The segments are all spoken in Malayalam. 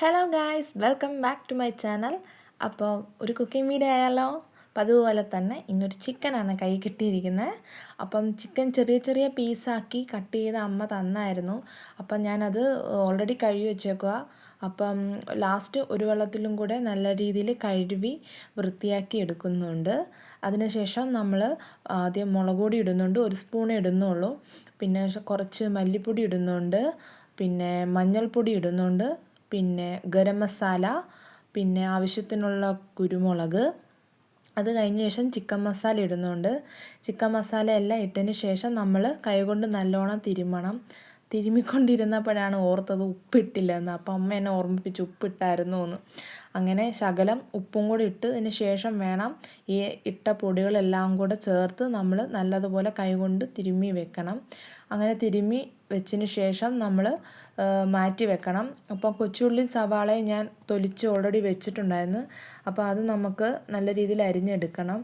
Hello guys welcome back to my channel അപ്പോൾ ഒരു കുക്കിംഗ് വീഡിയോ ആയാലോ? അപ്പം അതുപോലെ തന്നെ ഇന്നൊരു ചിക്കനാണ് കൈ കിട്ടിയിരിക്കുന്നത്. അപ്പം ചിക്കൻ ചെറിയ ചെറിയ പീസാക്കി കട്ട് ചെയ്ത് അമ്മ തന്നായിരുന്നു. അപ്പം ഞാനത് ഓൾറെഡി കഴുകി വെച്ചേക്കുക അപ്പം ലാസ്റ്റ് ഒരു വെള്ളത്തിലും കൂടെ നല്ല രീതിയിൽ കഴുകി വൃത്തിയാക്കി എടുക്കുന്നുണ്ട്. അതിനുശേഷം നമ്മൾ ആദ്യം മുളക് പൊടി ഇടുന്നുണ്ട്. ഒരു സ്പൂൺ ഇടുന്നുള്ളൂ. പിന്നെ കുറച്ച് മല്ലിപ്പൊടി ഇടുന്നുണ്ട്. പിന്നെ മഞ്ഞൾപ്പൊടി ഇടുന്നുണ്ട്. പിന്നെ ഗരം മസാല പിന്നെ ആവശ്യത്തിനുള്ള കുരുമുളക്. അത് കഴിഞ്ഞ ശേഷം ചിക്കൻ മസാല ഇടുന്നുണ്ട്. ചിക്കൻ മസാല എല്ലാം ഇട്ടതിന് ശേഷം നമ്മൾ കൈകൊണ്ട് നല്ലോണം തിരുമ്മണം തിരുമ്മിക്കൊണ്ടിരുന്നപ്പോഴാണ് ഓർത്തത് ഉപ്പിട്ടില്ല എന്ന് അപ്പം അമ്മ എന്നെ ഓർമ്മിപ്പിച്ച് ഉപ്പിട്ടായിരുന്നു എന്ന് അങ്ങനെ ശകലം ഉപ്പും കൂടി ഇട്ട് ഇട്ടതിന് ശേഷം വേണം ഈ ഇട്ട പൊടികളെല്ലാം കൂടെ ചേർത്ത് നമ്മൾ നല്ലതുപോലെ കൈകൊണ്ട് തിരുമ്മി വെക്കണം. അങ്ങനെ തിരുമ്മി വെച്ചതിന് ശേഷം നമ്മൾ മാറ്റി വെക്കണം. അപ്പോൾ കൊച്ചുള്ളി സവാളയും ഞാൻ തൊലിച്ച് ഓൾറെഡി വെച്ചിട്ടുണ്ടായിരുന്നു. അപ്പോൾ അത് നമുക്ക് നല്ല രീതിയിൽ അരിഞ്ഞെടുക്കണം.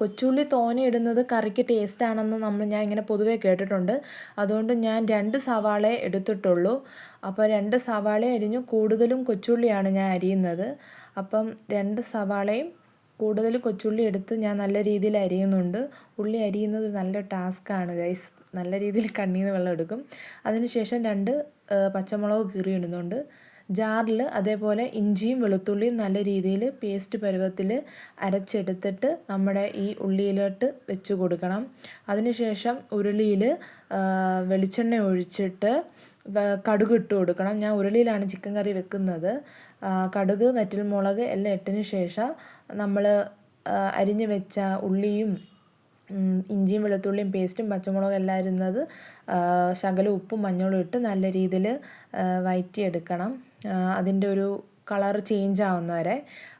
കൊച്ചുള്ളി തോനെ ഇടുന്നത് കറിക്ക് ടേസ്റ്റാണെന്ന് നമ്മൾ ഞാൻ ഇങ്ങനെ പൊതുവേ കേട്ടിട്ടുണ്ട്. അതുകൊണ്ട് ഞാൻ രണ്ട് സവാളയെ എടുത്തിട്ടുള്ളൂ. അപ്പോൾ രണ്ട് സവാള അരിഞ്ഞു കൂടുതലും കൊച്ചുള്ളിയാണ് ഞാൻ അരിയുന്നത്. അപ്പം രണ്ട് സവാളയും കൂടുതൽ കൊച്ചുള്ളി എടുത്ത് ഞാൻ നല്ല രീതിയിൽ അരിയുന്നുണ്ട്. ഉള്ളി അരിയുന്നത് നല്ല ടാസ്ക്കാണ് ഗൈസ് നല്ല രീതിയിൽ കണ്ണീന്ന് വെള്ളം എടുക്കും. അതിനുശേഷം രണ്ട് പച്ചമുളക് കീറി ഇടുന്നുണ്ട്. ജാറിൽ അതേപോലെ ഇഞ്ചിയും വെളുത്തുള്ളിയും നല്ല രീതിയിൽ പേസ്റ്റ് പരുവത്തിൽ അരച്ചെടുത്തിട്ട് നമ്മുടെ ഈ ഉള്ളിയിലോട്ട് വെച്ച് കൊടുക്കണം. അതിനുശേഷം ഉരുളിയിൽ വെളിച്ചെണ്ണ ഒഴിച്ചിട്ട് കടുക് ഇട്ട് കൊടുക്കണം. ഞാൻ ഉരുളിയിലാണ് ചിക്കൻ കറി വെക്കുന്നത്. കടുക് വറ്റൽമുളക് എല്ലാം ഇട്ടതിന് ശേഷം നമ്മൾ അരിഞ്ഞു വെച്ച ഉള്ളിയും ഇഞ്ചിയും വെളുത്തുള്ളിയും പേസ്റ്റും പച്ചമുളകും എല്ലാം ഇരുന്നത് ശകലം ഉപ്പും മഞ്ഞളും ഇട്ട് നല്ല രീതിയിൽ വഴറ്റിയെടുക്കണം അതിന്റെ ഒരു കളർ ചേഞ്ച് ആവുന്ന വരെ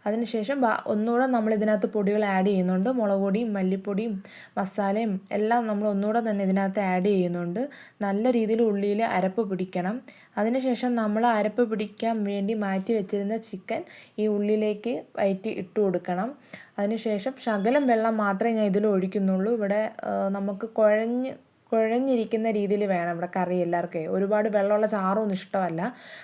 അതിനുശേഷം ഒന്നുകൂടെ നമ്മൾ ഇതിനകത്ത് പൊടികൾ ആഡ് ചെയ്യുന്നുണ്ട്. മുളക് പൊടിയും മല്ലിപ്പൊടിയും മസാലയും എല്ലാം നമ്മൾ ഒന്നുകൂടെ തന്നെ ഇതിനകത്ത് ആഡ് ചെയ്യുന്നുണ്ട്. നല്ല രീതിയിൽ ഉള്ളിയിൽ അരപ്പ് പിടിക്കണം. അതിനുശേഷം നമ്മൾ അരപ്പ് പിടിക്കാൻ വേണ്ടി മാറ്റി വെച്ചിരുന്ന ചിക്കൻ ഈ ഉള്ളിലേക്ക് വയറ്റി ഇട്ട് കൊടുക്കണം. അതിനുശേഷം ശകലം വെള്ളം മാത്രമേ ഞാൻ ഇതിൽ ഒഴിക്കുന്നുള്ളൂ. ഇവിടെ നമുക്ക് കുഴഞ്ഞ് കുഴഞ്ഞിരിക്കുന്ന രീതിയിൽ വേണം ഇവിടെ കറി എല്ലാവർക്കും. ഒരുപാട് വെള്ളമുള്ള ചാറൊന്നും ഇഷ്ടമല്ല.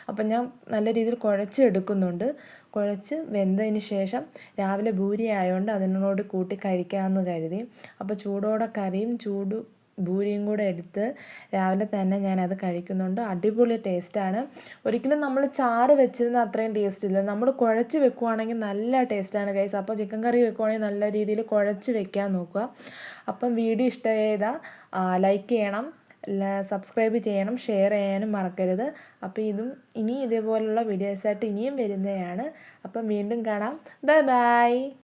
അപ്പം ഞാൻ നല്ല രീതിയിൽ കുഴച്ചെടുക്കുന്നുണ്ട്. കുഴച്ച് വെന്തതിന് ശേഷം രാവിലെ ഭൂരി ആയതുകൊണ്ട് അതിനോട് കൂട്ടി കഴിക്കാമെന്ന് കരുതി. അപ്പോൾ ചൂടോടെ കറിയും ചൂട് ഭൂരിയും കൂടെ എടുത്ത് രാവിലെ തന്നെ ഞാനത് കഴിക്കുന്നുണ്ട്. അടിപൊളി ടേസ്റ്റാണ്. ഒരിക്കലും നമ്മൾ ചാറ് വെച്ചിരുന്ന അത്രയും ടേസ്റ്റ് ഇല്ല. നമ്മൾ കുഴച്ച് വെക്കുവാണെങ്കിൽ നല്ല ടേസ്റ്റാണ് ഗൈസ് അപ്പോൾ ചിക്കൻ കറി വെക്കുവാണെങ്കിൽ നല്ല രീതിയിൽ കുഴച്ച് വെക്കാൻ നോക്കുക. അപ്പം വീഡിയോ ഇഷ്ടമായതാ ലൈക്ക് ചെയ്യണം സബ്സ്ക്രൈബ് ചെയ്യണം ഷെയർ ചെയ്യാനും മറക്കരുത്. അപ്പോൾ ഇതും ഇനി ഇതേപോലുള്ള വീഡിയോസായിട്ട് ഇനിയും വരുന്നതാണ്. അപ്പം വീണ്ടും കാണാം. Bye bye